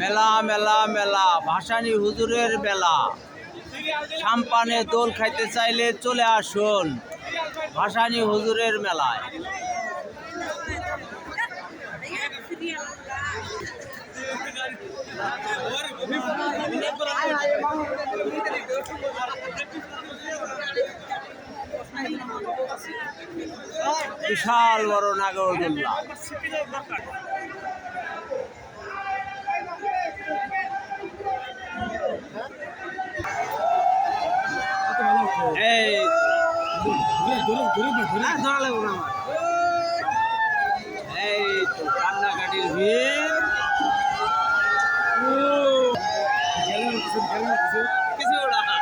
মেলা মেলা মেলা। ভাসানি হুজুরের বেলা সাম্পানে দোল খাইতে চাইলে চলে আসুন ভাসানি হুজুরের মেলায়। বিশাল বড় নাগরদোল্লা এই ধরা লাগবে কান্নাকাটির ভিড় কিছু না নাগরদোল্লা।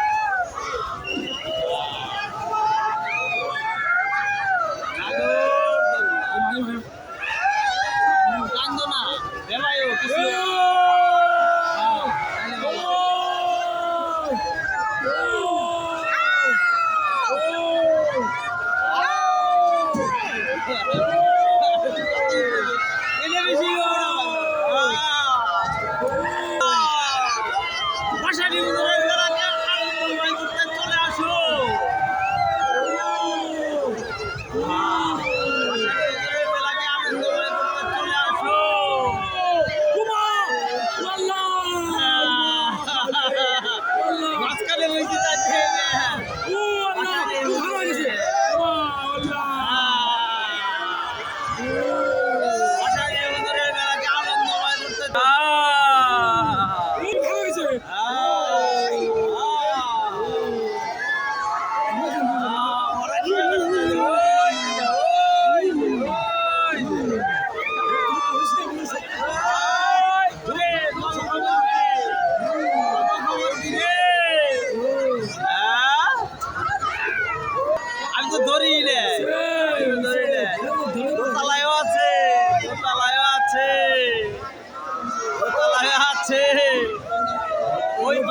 কান্দো না ভেবাইও কিছু এটা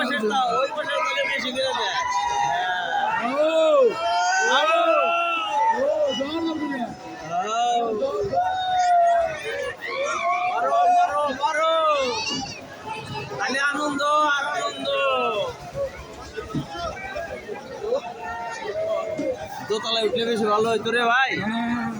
ওই পাশে ওই পাশে গেলে বেশি করে দেয়। হ্যাঁ। আনন্দ আর আনন্দ দোতলায় উঠলে বেশি ভালো হইতো রে ভাই।